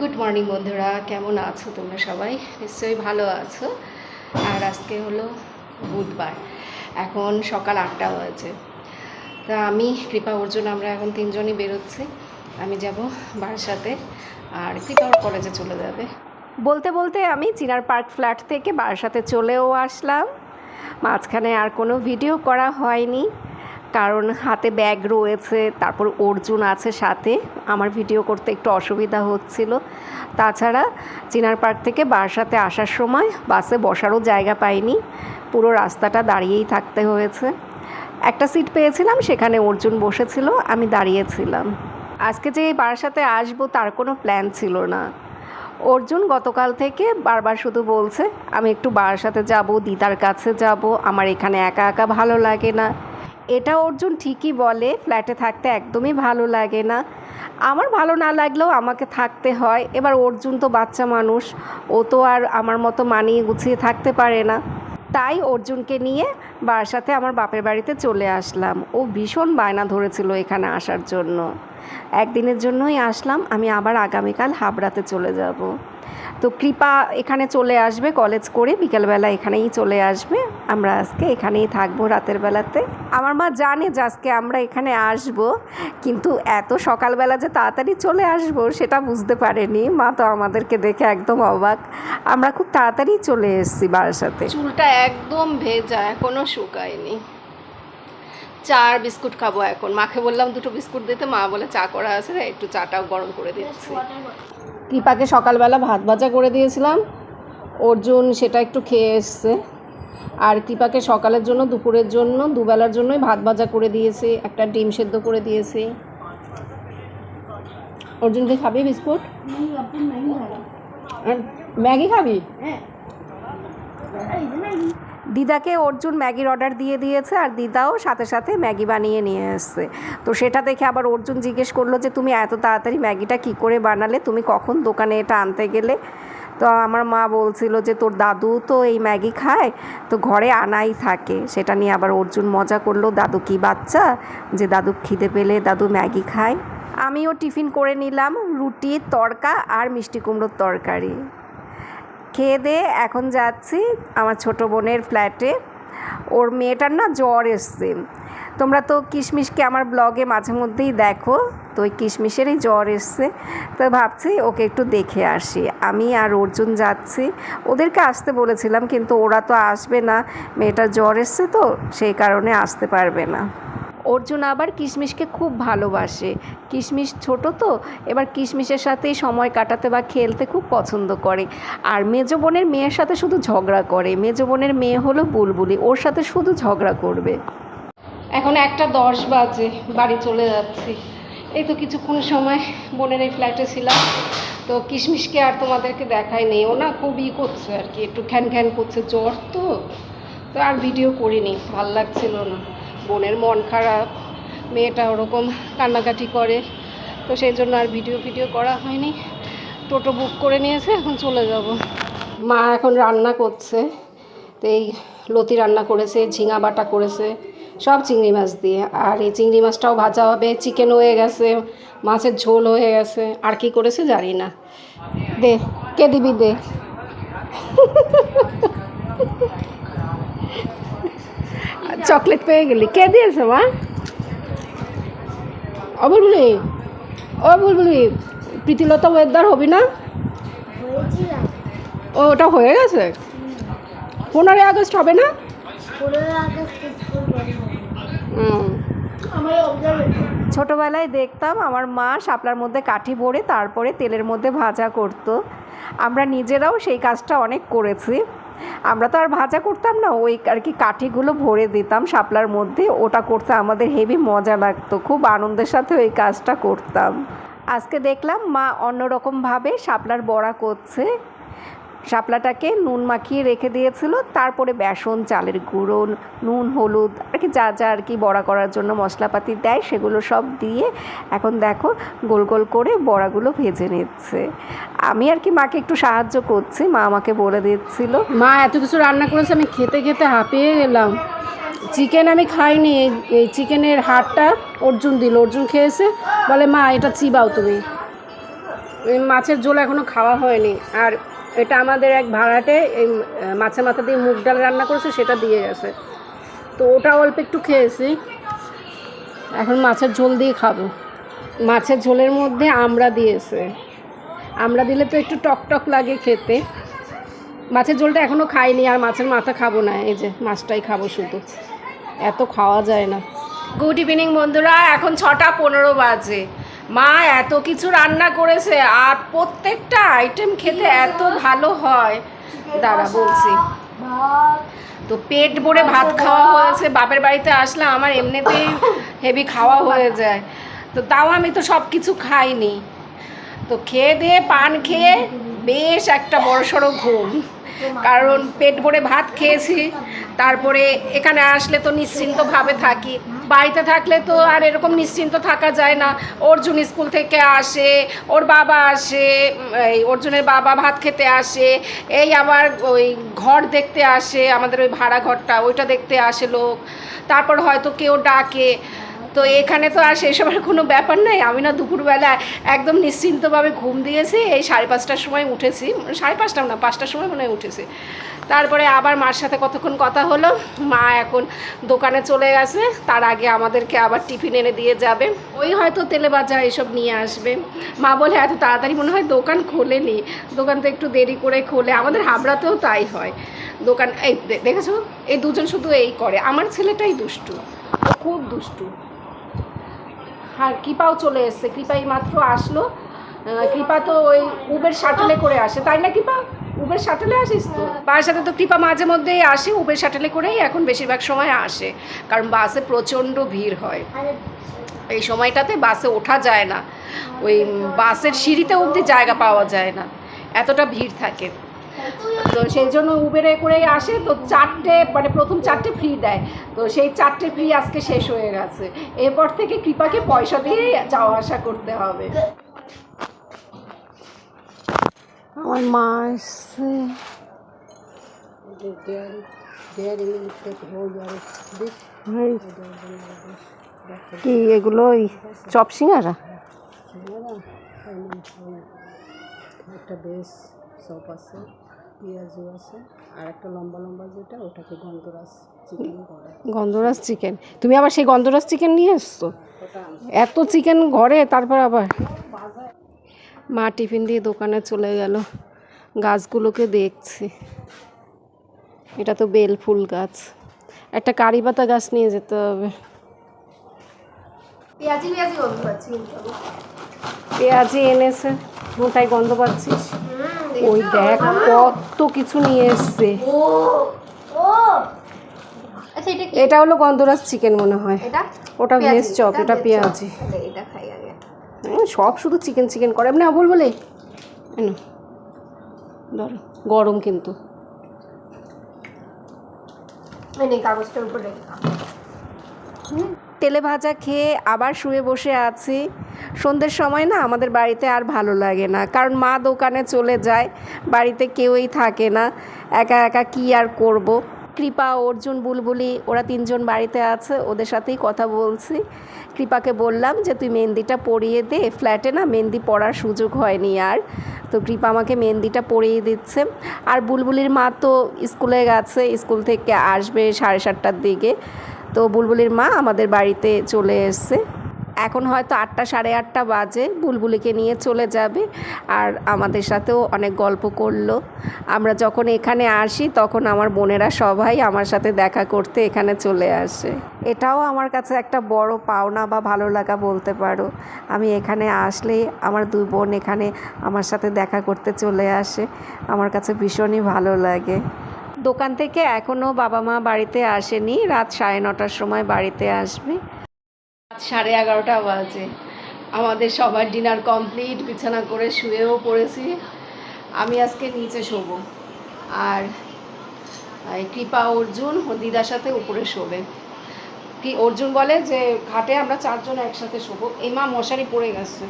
Good morning বন্ধুরা। কেমন আছো তোমরা সবাই? নিশ্চয়ই ভালো আছো। আর আজকে হলো বুধবার। এখন সকাল আটটা বাজে। তা আমি, কৃপা, অর্জুন, আমরা এখন তিনজনই বেরোচ্ছি। আমি যাব বারাসাতে। আর কৃপা কলেজে চলে যাবে। বলতে বলতে আমি চিনার পার্ক ফ্ল্যাট থেকে বারাসাতে চলেও আসলাম। মাঝখানে আর কোনো ভিডিও করা হয়নি। কারণ হাতে ব্যাগ রয়েছে, তারপর অর্জুন আছে সাথে। আমার ভিডিও করতে একটু অসুবিধা হচ্ছিল। তাছাড়া চিনার পার্ক থেকে বারাসাতে আসার সময় বাসে বসারও জায়গা পাইনি। পুরো রাস্তাটা দাঁড়িয়েই থাকতে হয়েছে। একটা সিট পেয়েছিলাম, সেখানে অর্জুন বসেছিল, আমি দাঁড়িয়েছিলাম। আজকে যে বারাসাতে আসব, তার কোনো প্ল্যান ছিল না। অর্জুন গতকাল থেকে বারবার শুধু বলছে, আমি একটু বারাসাতে যাব, দিদার কাছে যাব। আমার এখানে একা একা ভালো লাগে না। এটা অর্জুন ঠিকই বলে ফ্ল্যাটে থাকতে একদমই ভালো লাগে না। আমার ভালো না লাগলেও আমাকে থাকতে হয়। এবার অর্জুন তো বাচ্চা মানুষ, ও তো আর আমার মতো মানিয়ে গুছিয়ে থাকতে পারে না। তাই অর্জুনকে নিয়ে বারাসাতে আমার বাপের বাড়িতে চলে আসলাম। ও ভীষণ বায়না ধরেছিল এখানে আসার জন্য। একদিনের জন্যই আসলাম, আমি আবার আগামীকাল হাবড়াতে চলে যাব। তো কৃপা এখানে চলে আসবে কলেজ করে বিকেলবেলা এখানেই চলে আসবে। আমরা আজকে এখানেই থাকব রাতের বেলাতে। আমার মা জানে যে আজকে আমরা এখানে আসব, কিন্তু এত সকালবেলা যে তাড়াতাড়ি চলে আসব সেটা বুঝতে পারেনি। মা তো আমাদেরকে দেখে একদম অবাক। আমরা খুব তাড়াতাড়ি চলে এসেছি বারাসাতে। চুলটা একদম ভেজা এখনও শুকায়নি। চা আর বিস্কুট খাব এখন। মাকে বললাম দুটো বিস্কুট দিতে মা বলে চা করা আছে একটু চাটাও গরম করে দিচ্ছি। কৃপাকে সকালবেলা ভাত ভাজা করে দিয়েছিলাম। অর্জুন সেটা একটু খেয়ে এসছে। আর কৃপাকে সকালের জন্য দুপুরের জন্য দুবেলার জন্যই ভাত ভাজা করে দিয়েছি একটা ডিম সেদ্ধ করে দিয়েছি। অর্জুনকে খাবি বিস্কুট? ম্যাগি খাবি? দিদাকে অর্জুন ম্যাগির অর্ডার দিয়ে দিয়েছে আর দিদাও সাথে সাথে ম্যাগি বানিয়ে নিয়ে এসছে। তো সেটা দেখে আবার অর্জুন জিজ্ঞেস করল যে, তুমি এত তাড়াতাড়ি ম্যাগিটা কি করে বানালে? তুমি কখন দোকানে এটা আনতে গেলে? তো আমার মা বলছিল যে, তোর দাদু তো এই ম্যাগি খায়, তো ঘরে আনাই থাকে। সেটা নিয়ে আবার অর্জুন মজা করল, দাদু কি বাচ্চা? যে, দাদু খিদে পেলে দাদু ম্যাগি খায়। আমিও টিফিন করে নিলাম, রুটি তড়কা আর মিষ্টি কুমড়োর তরকারি। খেয়ে দিয়ে এখন যাচ্ছি আমার ছোট বোনের ফ্ল্যাটে ওর মেয়েটার না জ্বর এসছে। তোমরা তো কিশমিশকে আমার ব্লগে মাঝে মধ্যেই দেখো, তো ওই কিশমিশেরই জ্বর এসছে। তো ভাবছি ওকে একটু দেখে আসি। আমি আর অর্জুন যাচ্ছি। ওদেরকে আসতে বলেছিলাম, কিন্তু ওরা তো আসবে না। মেয়েটার জ্বর এসছে তো, সেই কারণে আসতে পারবে না। অর্জুন আবার কিশমিশকে খুব ভালোবাসে। কিশমিশ ছোট তো, এবার কিশমিশের সাথেই সময় কাটাতে বা খেলতে খুব পছন্দ করে। আর মেজো বোনের মেয়ের সাথে শুধু ঝগড়া করে। মেজো বোনের মেয়ে হলো বুলবুলি, ওর সাথে শুধু ঝগড়া করবে। এখন একটা দশ বাজে, বাড়ি চলে যাচ্ছি। এই তো কিছুক্ষণ সময় বোনের এই ফ্ল্যাটে ছিলাম। তো কিশমিশকে আর তোমাদেরকে দেখাই নেই। ও না খুব ই করছে আর কি, একটু খ্যান খ্যান করছে জ্বর তো তো আর ভিডিও করিনি, ভালো লাগছিল না। বোনের মন খারাপ, মেয়েটা ওরকম কান্নাকাটি করে, তো সেই জন্য আর ভিডিও ভিডিও করা হয়নি। টোটো বুক করে নিয়েছে, এখন চলে যাব। মা এখন রান্না করছে, তো এই লতি রান্না করেছে, ঝিঙা বাটা করেছে, সব চিংড়ি মাছ দিয়ে। আর এই চিংড়ি মাছটাও ভাজা হবে চিকেন হয়ে গেছে, মাছের ঝোল হয়ে গেছে, আর কি করেছে জানি না। দে, কে দিবি দে? চকলেট পেয়ে গেলি। কে দিয়েছে মা? ও বুলবুলি। ও বুলবুলি, প্রীতিলতা ওয়েদার হবি না? ও, ওটা হয়ে গেছে? পনেরোই আগস্ট হবে না? ছোটোবেলায় দেখতাম আমার মা শাপলার মধ্যে কাঠি ভরে তারপরে তেলের মধ্যে ভাজা করতো। আমরা নিজেরাও সেই কাজটা অনেক করেছি। আমরা তো আর ভাজা করতাম না, ওই আর কি কাঠিগুলো ভরে দিতাম শাপলার মধ্যে, ওটা করতে আমাদের হেভি মজা লাগতো, খুব আনন্দের সাথে ওই কাজটা করতাম। আজকে দেখলাম মা অন্যরকমভাবে শাপলার বড়া করছে। শাপলাটাকে নুন মাখিয়ে রেখে দিয়েছিল। তারপরে বেসন, চালের গুঁড়ো, নুন, হলুদ, আর কি যা যা আর কি বড়া করার জন্য মশলাপাতি দেয়, সেগুলো সব দিয়ে এখন দেখো গোল গোল করে বড়াগুলো ভেজে নিচ্ছে। আমি আর কি মাকে একটু সাহায্য করছি, মা আমাকে বলে দিচ্ছিল। মা, এত কিছু রান্না করেছে, আমি খেতে খেতে হাঁপিয়ে গেলাম। চিকেন আমি খাইনি, এই- চিকেনের হাড়টা অর্জুন দিল। অর্জুন খেয়েছে, বলে, মা, এটা চিবাও তুমি। মাছের ঝোল এখনও খাওয়া হয়নি। আর এটা আমাদের এক ভাড়াটে, এই মাছের মাথা দিয়ে মুগ ডাল রান্না করেছে, সেটা দিয়ে গেছে। তো ওটা অল্প একটু খেয়েছি। এখন মাছের ঝোল দিয়ে খাব। মাছের ঝোলের মধ্যে আমড়া দিয়েছে। আমরা দিলে তো একটু টক টক লাগে খেতে। মাছের ঝোলটা এখনও খাইনি, আর মাছের মাথা খাব না, এই যে মাছটাই খাব শুধু। এত খাওয়া যায় না। গুড ইভিনিং বন্ধুরা। এখন ছটা পনেরো বাজে। মা এত কিছু রান্না করেছে আর প্রত্যেকটা আইটেম খেতে এত ভালো হয়। দাঁড়া বলছি। তো পেট ভরে ভাত খাওয়া হয়েছে বাপের বাড়িতে আসলে আমার এমনিতেই হেভি খাওয়া হয়ে যায়। তো তাও আমি তো সব কিছু খাইনি। তো খেয়ে দিয়ে পান খেয়ে বেশ একটা বড় সড়ো ঘুম। কারণ পেট ভরে ভাত খেয়েছি তারপরে এখানে আসলে তো নিশ্চিন্তভাবে থাকি। বাড়িতে থাকলে তো আর এরকম নিশ্চিন্ত থাকা যায় না। অর্জুন স্কুল থেকে আসে, ওর বাবা আসে, এই অর্জুনের বাবা ভাত খেতে আসে, এই আবার ওই ঘর দেখতে আসে, আমাদের ওই ভাড়া ঘরটা ওইটা দেখতে আসে লোক। তারপর হয়তো কেউ ডাকে। তো এখানে তো আর সেই সেসবের কোনো ব্যাপার নাই। আমি না দুপুরবেলা একদম নিশ্চিন্তভাবে ঘুম দিয়েছি, এই সাড়ে পাঁচটার সময় উঠেছি। সাড়ে পাঁচটা না, পাঁচটার সময় মনে হয় উঠেছি। তারপরে আবার মার সাথে কতক্ষণ কথা হলো, মা এখন দোকানে চলে গেছে। তার আগে আমাদেরকে আবার টিফিন এনে দিয়ে যাবে। ওই হয়তো তেলে ভাজা এসব নিয়ে আসবে। মা বলে, এত তাড়াতাড়ি মনে হয় দোকান খোলেনি। দোকান তো একটু দেরি করে খোলে। আমাদের হাবড়াতেও তাই হয়। দোকান, এই দেখেছ? এই দুজন শুধু এই করে। আমার ছেলেটাই দুষ্টু। খুব দুষ্টু। আর কৃপাও চলে এসছে। কৃপা মাত্র আসলো। কৃপা তো ওই উবের শাটেলে করে আসে। তাই না কৃপা? উবের শাটেলে আসিস তো? বাবার সাথে তো কৃপা মাঝে মধ্যেই আসে উবের শাটেলে করেই এখন বেশিরভাগ সময় আসে। কারণ বাসে প্রচণ্ড ভিড় হয়। এই সময়টাতে বাসে ওঠা যায় না। ওই বাসের সিঁড়িতে অবধি জায়গা পাওয়া যায় না। এতটা ভিড় থাকে। তো সেই জন্য উবেরে করেই আসে তো চারটে মানে প্রথম চারটে ফ্রি দেয়। তো সেই চারটে ফ্রি আজকে শেষ হয়ে গেছে। এরপর থেকে কৃপাকে পয়সা দিয়ে যাওয়া আসা করতে হবে। আমার মা এসছে। কি এগুলো ওই চপ সিঙ্গারা? একটা বেশ সপ আছে। পেঁয়াজও আছে আর একটা লম্বা লম্বা যেটা ওটাকে গন্ধরাস চিকেন গন্ধরাজ চিকেন তুমি আবার সেই গন্ধরাজ চিকেন নিয়ে এসছো? এত চিকেন ঘরে তারপর আবার? মা টিফিন দিয়ে দোকানে চলে গেল। গাছগুলোকে দেখছি। এটা তো বেল ফুল গাছ। একটা কারি পাতা গাছ নিয়ে যেতে হবে। পেঁয়াজি পেঁয়াজি গন্ধ পাচ্ছি পেঁয়াজি এনেছে। মোটাই গন্ধ পাচ্ছিস? ওই দেখ কত কিছু নিয়ে এসছে। আচ্ছা এটা হলো গন্ধরাজ চিকেন মনে হয়। ওটা ভেজ চপ এটা পেঁয়াজি হুম, সব শুধু চিকেন চিকেন করে। এমনি বল? বলে ধরো গরম কিন্তু। কাগজটার উপর রেখে দাও। তেলে ভাজা খেয়ে আবার শুয়ে বসে আছি। সন্ধ্যের সময় না আমাদের বাড়িতে আর ভালো লাগে না। কারণ মা দোকানে চলে যায়, বাড়িতে কেউই থাকে না। একা একা কি আর করব। কৃপা, অর্জুন, বুলবুলি, ওরা তিনজন বাড়িতে আছে, ওদের সাথেই কথা বলছি। কৃপাকে বললাম যে, তুই মেহেন্দিটা পরিয়ে দে। ফ্ল্যাটে না মেহেন্দি পরার সুযোগ হয়নি আর। তো কৃপা আমাকে মেহেন্দিটা পরিয়ে দিচ্ছে। আর বুলবুলির মা তো স্কুলে গেছে, স্কুল থেকে আসবে সাড়ে সাতটার দিকে। তো বুলবুলির মা আমাদের বাড়িতে চলে এসছে। এখন হয়তো আটটা, সাড়ে আটটা বাজে, বুলবুলিকে নিয়ে চলে যাবে। আর আমাদের সাথেও অনেক গল্প করল। আমরা যখন এখানে আসি, তখন আমার বোনেরা সবাই আমার সাথে দেখা করতে এখানে চলে আসে। এটাও আমার কাছে একটা বড় পাওনা বা ভালো লাগা বলতে পারো। আমি এখানে আসলেই আমার দুই বোন এখানে আমার সাথে দেখা করতে চলে আসে। আমার কাছে ভীষণই ভালো লাগে। দোকান থেকে এখনও বাবা মা বাড়িতে আসেনি। রাত সাড়ে নটার সময় বাড়িতে আসবে। রাত সাড়ে এগারোটা বাজে। আমাদের সবার ডিনার কমপ্লিট, বিছানা করে শুয়েও পড়েছি। আমি আজকে নিচে শোবো। আর কৃপা অর্জুন দিদার সাথে উপরে শোবে। কি, অর্জুন বলে যে, ঘাটে আমরা চারজন একসাথে শোবো। এই মা মশারি পড়ে গেছে।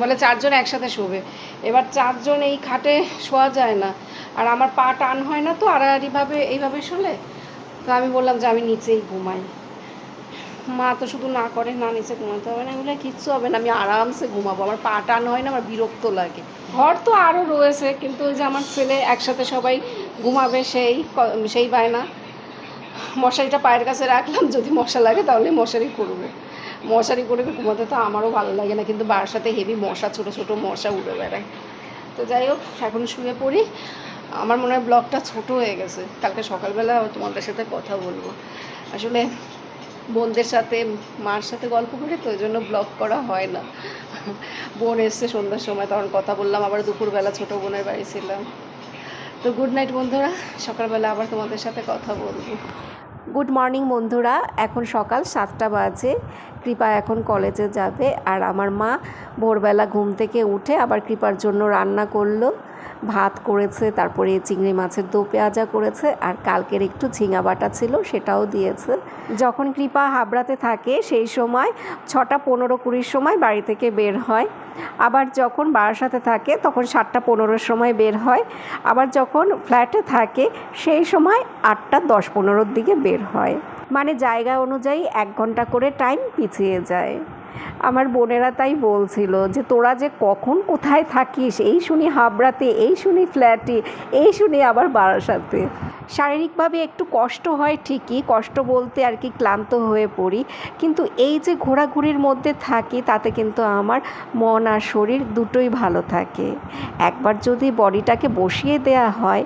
বলে চারজন একসাথে শোবে। এবার চারজন এই খাটে শোয়া যায় না। আর আমার পা টান হয় না তো, আড়াআড়িভাবে এইভাবে শোলে? তো আমি বললাম যে আমি নিচেই ঘুমাই। মা তো শুধু না করে, না নিচে ঘুমাতে হবে না। এগুলো কিচ্ছু হবে না, আমি আরামসে ঘুমাবো। আমার পা টান হয় না, আমার বিরক্ত লাগে। ঘর তো আরও রয়েছে, কিন্তু ওই যে আমার ছেলে একসাথে সবাই ঘুমাবে, সেই সেই বায়না। মশারিটা পায়ের কাছে রাখলাম, যদি মশা লাগে তাহলে মশারি করবে। মশারি করে ঘুমাতে তো আমারও ভালো লাগে না, কিন্তু বাসাতে হেভি মশা, ছোটো ছোটো মশা উড়ে বেড়ায়। তো যাই হোক, এখন শুয়ে পড়ি। আমার মনে হয় ব্লগটা ছোট হয়ে গেছে। কালকে সকালবেলা তোমাদের সাথে কথা বলব। আসলে বোনদের সাথে, মার সাথে গল্প করে তো, ওই জন্য ব্লগ করা হয় না। বোন এসছে সন্ধ্যার সময়, তখন কথা বললাম। আবার দুপুরবেলা ছোটো বোনের বাড়ি ছিলাম। তো গুড নাইট বন্ধুরা, সকালবেলা আবার তোমাদের সাথে কথা বলব। গুড মর্নিং বন্ধুরা। এখন সকাল সাতটা বাজে। কৃপা এখন কলেজে যাবে। আর আমার মা ভোরবেলা ঘুম থেকে উঠে আবার কৃপার জন্য রান্না করল। ভাত করেছে, তারপরে চিংড়ি মাছের দো পেঁয়াজা করেছে, আর কালকের একটু ঝিঙা বাটা ছিল সেটাও দিয়েছে। যখন কৃপা হাবড়াতে থাকে, সেই সময় ছটা পনেরো কুড়ির সময় বাড়ি থেকে বের হয়। আবার যখন বারাসাতে থাকে, তখন সাতটা পনেরোর সময় বের হয়। আবার যখন ফ্ল্যাটে থাকে, সেই সময় আটটা দশ পনেরোর দিকে বের হয়। মানে জায়গা অনুযায়ী এক ঘণ্টা করে টাইম পিছিয়ে যায়। আমার বোনেরা তাই বলছিল যে, তোরা যে কখন কোথায় থাকিস? এই শুনি হাবড়াতে, এই শুনি ফ্ল্যাটে, এই শুনি আবার বারাসাতে। শারীরিকভাবে একটু কষ্ট হয় ঠিকই, কষ্ট বলতে আর কি ক্লান্ত হয়ে পড়ি। কিন্তু এই যে ঘোরাঘুরির মধ্যে থাকি, তাতে কিন্তু আমার মন আর শরীর দুটোই ভালো থাকে। একবার যদি বডিটাকে বসিয়ে দেয়া হয়,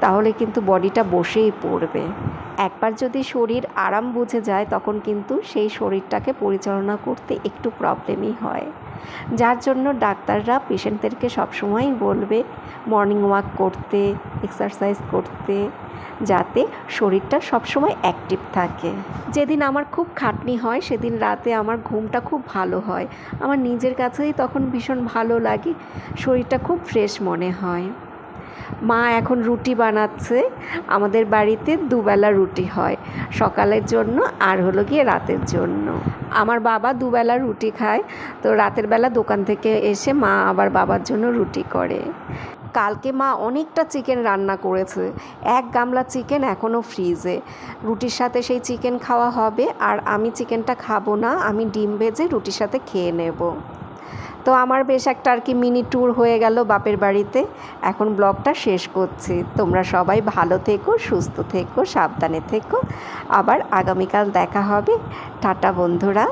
তাহলে কিন্তু বডিটা বসেই পড়বে। একবার যদি শরীর আরাম বুঝে যায়, তখন কিন্তু সেই শরীরটাকে পরিচালনা করতে একটু প্রবলেমই হয়। যার জন্য ডাক্তাররা পেশেন্টদেরকে সবসময়ই বলবে, মর্নিং ওয়াক করতে, এক্সারসাইজ করতে যাতে শরীরটা সবসময় অ্যাক্টিভ থাকে। যেদিন আমার খুব খাটনি হয়, সেদিন রাতে আমার ঘুমটা খুব ভালো হয়। আমার নিজের কাছেই তখন ভীষণ ভালো লাগে, শরীরটা খুব ফ্রেশ মনে হয়। মা এখন রুটি বানাচ্ছে, আমাদের বাড়িতে দুবেলা রুটি হয়, সকালের জন্য আর হলো গিয়ে রাতের জন্য। আমার বাবা দুবেলা রুটি খায়, তো রাতের বেলা দোকান থেকে এসে মা আবার বাবার জন্য রুটি করে। কালকে মা অনেকটা চিকেন রান্না করেছে। এক গামলা চিকেন এখনও ফ্রিজে। রুটির সাথে সেই চিকেন খাওয়া হবে আর আমি চিকেনটা খাব না, আমি ডিম ভেজে রুটির সাথে খেয়ে নেব। তো আমার বেশ একটা আর কি মিনি ট্যুর হয়ে গেল বাপের বাড়িতে। এখন ব্লগটা শেষ করছি। তোমরা সবাই ভালো থেকো, সুস্থ থেকো, সাবধানে থেকো। আবার আগামীকাল দেখা হবে। টাটা বন্ধুরা।